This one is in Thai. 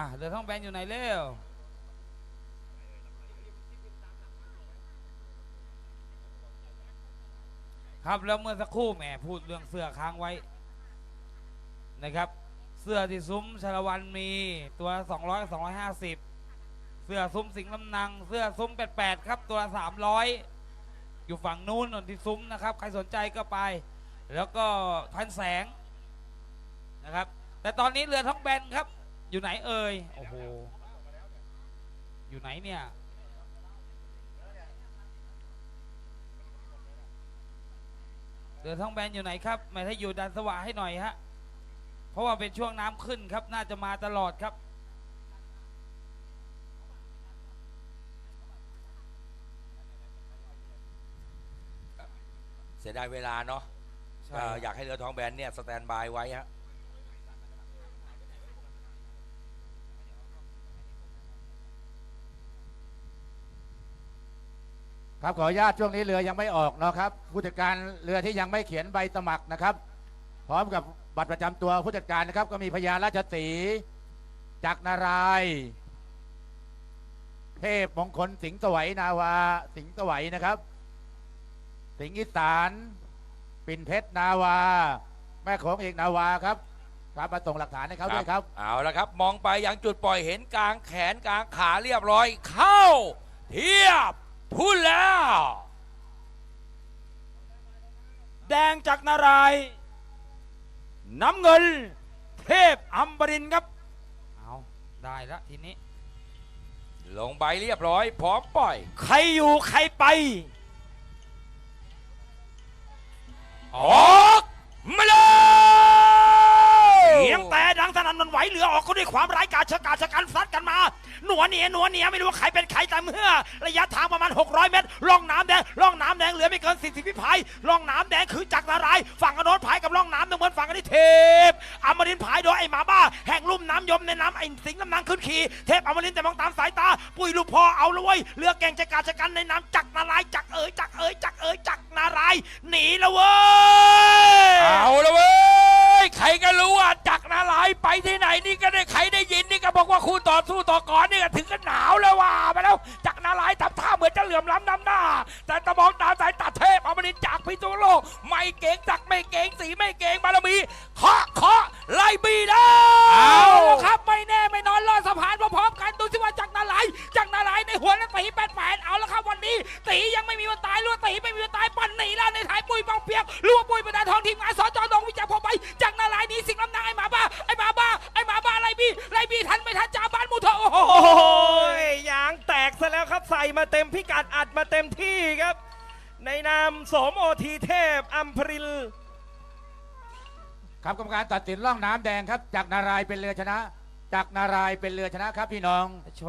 อะเรือท้องแบนอยู่ไหนเร็วครับแล้วเมื่อสักครู่แหมพูดเรื่องเสื้อค้างไว้นะครับ เสื้อที่ซุ้มชาละวันมีตัว 200 250 เสื้อซุ้มสิงลำนังเสื้อซุ้ม88ครับตัว 300 อยู่ฝั่งนู้นนนที่ซุ้มนะครับ ใครสนใจก็ไป แล้วก็พันแสงนะครับ แต่ตอนนี้เรือท้องแบนครับ อยู่ไหนเอ่ยโอ้โหอยู่ไหนเนี่ยเรือท้องแบนอยู่ไหนครับแม่ถ้าอยู่ดันสว่างให้หน่อยฮะเพราะว่าเป็นช่วงน้ำขึ้นครับ น่าจะมาตลอดครับเสียดายเวลาเนาะใช่เอ่ออยากให้เรือท้องแบนเนี่ยสแตนบายไว้ฮะ ครับขออนุญาตช่วงนี้เรือยังไม่ออกเนาะครับผู้จัดการเรือที่ยังไม่เขียนใบสมัครนะครับ พร้อมกับบัตรประจำตัวผู้จัดการนะครับ ก็มีพญาราชสีจักรนารายเทพมงคลสิงห์สวัยนาวา สิงห์สวัยนะครับ สิงห์อีสานปิ่นเพชรนาวา แม่โขงเอกนาวาครับครับมาส่งหลักฐานให้เขาด้วยครับ เอาละครับ มองไปยังจุดปล่อยเห็นกลางแขนกลางขาเรียบร้อย เข้า เทียบ พูดแล้ว แดงจากนาราย น้ำเงิน เทพอัมบรินครับ เอาได้แล้วทีนี้ ลงใบเรียบร้อย พร้อมปล่อย ใครอยู่ใครไปออ ความร้ายกาจชะกาจชะกันซัดกันมา หนัวเหนียหนัวเหนียไม่รู้ว่าใครเป็นใครแต่เมื่อ ระยะทางประมาณ 600 เมตรล่องน้ำแดงล่องน้ำแดงเหลือไม่เกิน40พิพายล่องน้ำแดงคือจักรนารายฝั่งกระโนนพายกับล่องน้ำเหมือนฝั่งกันที่เทพอมรินทร์พายโดยไอ้หมาบ้า แห่งลุ่มน้ำยมในน้ำไอ้สิงห์ลำนางขึ้นขี่เทพอมรินแต่มองตามสายตา ปุยลูกพ่อเอาละเว้ยเรือแกงชะกาชะกันในน้ำจักรนารายจักรเอ๋ยจักรเอ๋ยจักรเอ๋ยจักรนารายหนีละเว้ยเอาละเว้ยใครก็รู้ว่า ไปที่ไหนนี่ก็ได้ใครได้ยินนี่ก็บอกว่าคู่ต่อสู้ต่อกรนี่ก็ถึงกันหนาวเลยว่าไปแล้วจักรนาลายณ์ทำท่าเหมือนจะเหลื่อมล้ำน้ำหน้า แต่ตะมองตาสายตาเทพอมรินทร์จากพิษณุโลกไม่เก่งจักรไม่เก่งสีไม่เก่งบารมีเคาะเคาะไล่บีได้เอาละครับไม่แน่ไม่นอนรอดสะพานพร้อมๆกันดูสิว่าจักรนาลายณ์จักรนาลายณ์ในหัวนั้นตีแปดแปดเอาละครับวันนี้ตียังไม่มีวันตายรู้ว่าตีไม่มีวันตายปั่นหนีแล้วในท้ายปุยปองเปียกรู้ว่าปุยประดาทองทีมงานสจ ส่มาเต็มพิกัดอัดมาเต็มที่ครับ ในนามสมโอทีเทพอัมพริลครับกรรมการตัดสินล่องน้ำแดงครับ จากนารายณ์เป็นเรือชนะ จากนารายณ์เป็นเรือชนะครับพี่น้อง ชน